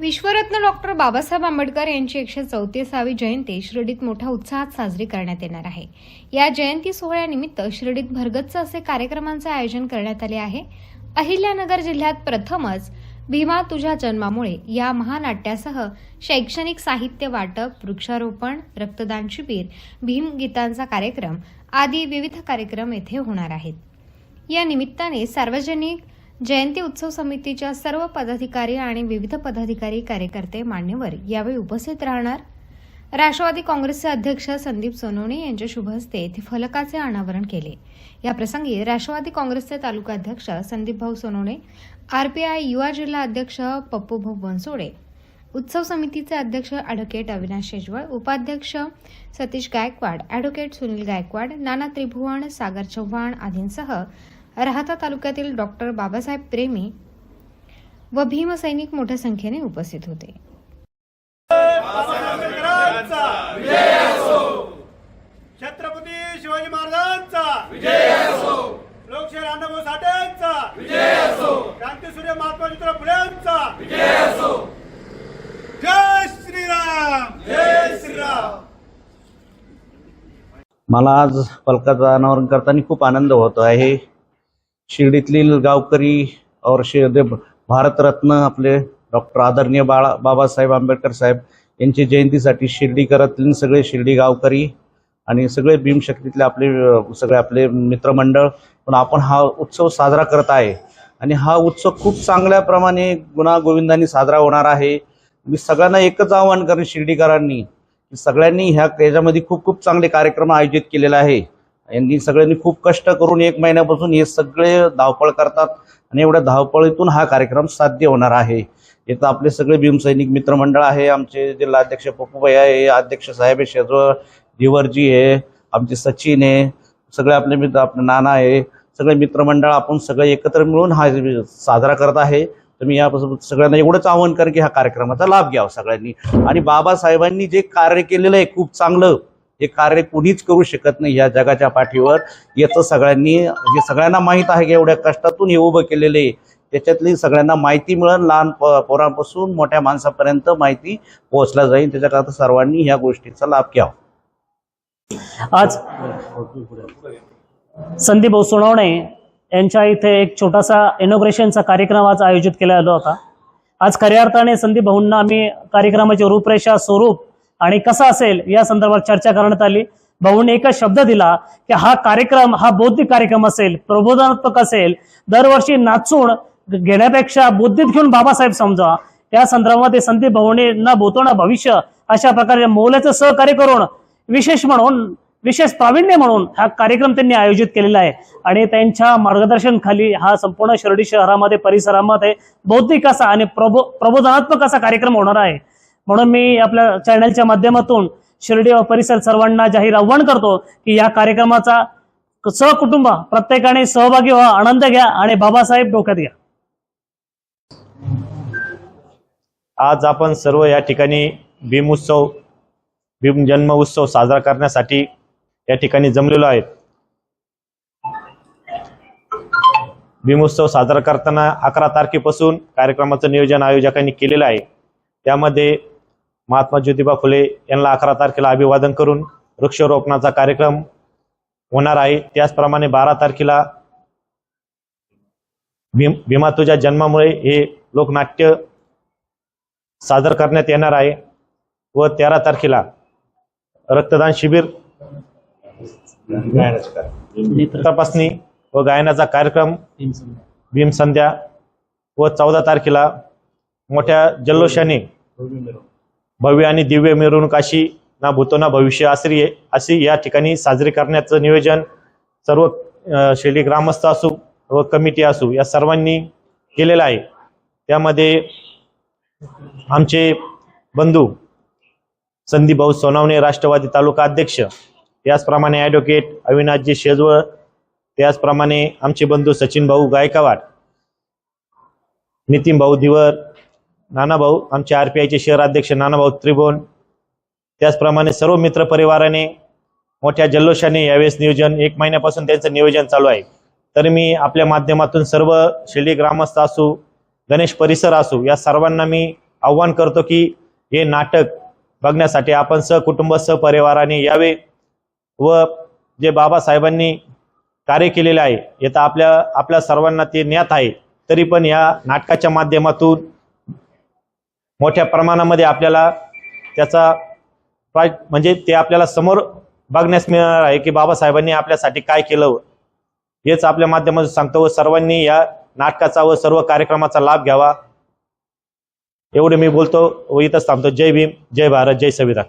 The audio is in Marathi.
विश्वरत्न डॉक्टर बाबासाहेब आंबेडकर यांची एकशे चौतीसावी जयंती शिर्डीत मोठ्या उत्साहात साजरी करण्यात येणार आहे. या जयंती सोहळ्यानिमित्त शिर्डीत भरगच्च असे कार्यक्रमांचे आयोजन करण्यात आले आहे. अहिल्यानगर जिल्ह्यात प्रथमच भीमा तुझ्या जन्मामुळे या महानाट्यासह शैक्षणिक साहित्य वाटप वृक्षारोपण रक्तदान शिबिर भीमगीतांचा कार्यक्रम आदी विविध कार्यक्रम येथे होणार आहेत. या निमित्ताने सार्वजनिक जयंती उत्सव समितीच्या सर्व पदाधिकारी आणि विविध पदाधिकारी कार्यकर्ते मान्यवर यावेळी उपस्थित राहणार. राष्ट्रवादी काँग्रेसचे अध्यक्ष संदीप सोनवणे यांच्या शुभ हस्ते येथे फलकाचे अनावरण केले. याप्रसंगी राष्ट्रवादी काँग्रेसचे तालुका अध्यक्ष संदीप भाऊ सोनवणे आरपीआय युवा जिल्हा अध्यक्ष पप्पूभाऊ बनसोडे उत्सव समितीचे अध्यक्ष अॅडव्होकेट अविनाश शेजवळ उपाध्यक्ष सतीश गायकवाड अॅडव्होकेट सुनील गायकवाड नाना त्रिभुवन सागर चव्हाण आदींसह राहता तालुक्यातील डॉक्टर बाबासाहेब प्रेमी व भीमसैनिक मोठ्या संख्येने उपस्थित होते. आंबेडकरांचा विजय असो. छत्रपती शिवाजी महाराजांचा विजय असो. लोकशाही अण्णाभाऊ साठेंचा विजय असो. क्रांतीसूर्य महात्मा ज्योतिराव फुलेंचा विजय असो. जय श्रीराम. जय श्रीराम. मला आज फलकाचं अनावरण करताना खूप आनंद होतो आहे. शिर्डीतील गावकरी और शिर्डी भारतरत्न आपले डॉक्टर आदरणीय बाळा बाबासाहेब आंबेडकर साहेब यांची जयंतीसाठी शिर्डीकरातील सगळे शिर्डी गावकरी आणि सगळे भीमशक्तीतले आपले सगळे आपले मित्रमंडळ. पण आपण हा उत्सव साजरा करत आहे आणि हा उत्सव खूप चांगल्याप्रमाणे गुणा गुणागोविंदाने साजरा होणार आहे. मी सगळ्यांना एकच आवाहन करेन शिर्डीकरांनी सगळ्यांनी ह्या याच्यामध्ये खूप खूप चांगले कार्यक्रम आयोजित केलेले आहे. यांनी सगळ्यांनी खूप कष्ट करून एक महिन्यापासून हे सगळे धावपळ करतात आणि एवढ्या धावपळीतून हा कार्यक्रम साध्य होणार आहे. इथं आपले सगळे भीमसैनिक मित्रमंडळ आहे आमचे जिल्हाध्यक्ष पप्पूबाई आहे अध्यक्ष साहेब शेजवळ दिवरजी आहे आमचे सचिन आहे सगळे आपले मित्र आपले नाना आहे सगळे मित्रमंडळ आपण सगळे एकत्र मिळून हा साजरा करत आहे. तर मी यापासून सगळ्यांना एवढंच आवाहन करेन की ह्या कार्यक्रमाचा लाभ घ्यावा सगळ्यांनी. आणि बाबासाहेबांनी जे कार्य केलेलं आहे खूप चांगलं. हे कार्य कुणीच करू शकत नाही या जगाच्या पाठीवर. याचं सगळ्यांनी हे सगळ्यांना माहीत आहे की एवढ्या कष्टातून हे उभं केलेलं आहे त्याच्यातली सगळ्यांना माहिती मिळेल. लहान पोरांपासून मोठ्या माणसापर्यंत माहिती पोहोचला जाईल. त्याच्याकरता सर्वांनी ह्या गोष्टीचा लाभ घ्यावा. आज संदीप भाऊ सोनवणे यांच्या इथे एक छोटासा इनोग्रेशनचा कार्यक्रम आज आयोजित केला आला होता आज खऱ्या अर्थाने संदीप भाऊंना आम्ही कार्यक्रमाची रूपरेषा स्वरूप आणि कसा असेल या संदर्भात चर्चा करण्यात आली. भाऊंनी एकच शब्द दिला की हा कार्यक्रम हा बौद्धिक कार्यक्रम असेल प्रबोधनात्मक असेल दरवर्षी नाचून घेण्यापेक्षा बुद्धीत घेऊन बाबासाहेब समजा. त्या संदर्भामध्ये संदीप भाऊने न भूतो भविष्य अशा प्रकारे मौल्याचं सहकार्य करून विशेष म्हणून विशेष प्रावीण्य म्हणून हा कार्यक्रम त्यांनी आयोजित केलेला आहे. आणि त्यांच्या मार्गदर्शनखाली हा संपूर्ण शिर्डी शहरामध्ये परिसरामध्ये बौद्धिक असा आणि प्रबो प्रबोधनात्मक असा कार्यक्रम होणार आहे. म्हणून मी आपल्या चॅनलच्या माध्यमातून शिर्डी व परिसर सर्वांना जाहीर आव्हान करतो की या कार्यक्रमाचा सहकुटुंब प्रत्येकाने सहभागी व्हा आनंद घ्या आणि बाबासाहेब डोक्यात घ्या. आज आपण सर्व या ठिकाणी भीम उत्सव भीम जन्म उत्सव साजरा करण्यासाठी या ठिकाणी जमलेलो आहेत भीमोत्सव साजरा करताना अकरा तारखेपासून कार्यक्रमाचं नियोजन आयोजकांनी केलेलं आहे. त्यामध्ये महात्मा ज्योतिबा फुले यांना अकरा तारखेला अभिवादन करून वृक्षारोपणाचा कार्यक्रम होणार आहे. त्याचप्रमाणे बारा तारखेला भीम भीमा तुझ्या जन्मामुळे हे लोकनाट्य सादर करण्यात येणार आहे व तेरा तारखेला रक्तदान शिबिर तपासणी व गायनाचा कार्यक्रम भीम संध्या व चौदा तारखेला मोठ्या जल्लोषाने भव्य आणि दिव्य मिरवणूक अशी ना भूतो ना भविष्य आसरी अशी या ठिकाणी साजरी करण्याचं नियोजन सर्व शैली ग्रामस्थ असू व कमिटी असू या सर्वांनी केलेलं आहे. त्यामध्ये आमचे बंधू संदीप भाऊ सोनावणे राष्ट्रवादी तालुका अध्यक्ष त्याचप्रमाणे ॲडव्होकेट अविनाशजी शेजवळ त्याचप्रमाणे आमचे बंधू सचिन भाऊ गायकवाड नितीन भाऊ दिवर नाना भाऊ आमचे आर पी आयचे शहर अध्यक्ष नानाभाऊ त्रिभुवन त्याचप्रमाणे सर्व मित्र परिवाराने मोठ्या जल्लोषाने यावेळेस नियोजन एक महिन्यापासून त्यांचं नियोजन चालू आहे. तर मी आपल्या माध्यमातून सर्व शिर्डी ग्रामस्थ असू गणेश परिसर असू या सर्वांना मी आव्हान करतो की हे नाटक बघण्यासाठी आपण सहकुटुंब सहपरिवाराने यावे व जे बाबासाहेबांनी कार्य केलेले आहे येतं आपल्या आपल्या सर्वांना ते ज्ञात आहे. तरी पण या नाटकाच्या माध्यमातून मोठ्या प्रमाणामध्ये आपल्याला त्याचा प्राय म्हणजे ते आपल्याला समोर बघण्यास मिळणार आहे की बाबासाहेबांनी आपल्यासाठी काय केलं. हेच आपल्या माध्यमातून सांगतो व सर्वांनी या नाटकाचा व सर्व कार्यक्रमाचा लाभ घ्यावा. एवढे मी बोलतो व इथंच थांबतो. जय भीम जय भारत जय संविधान.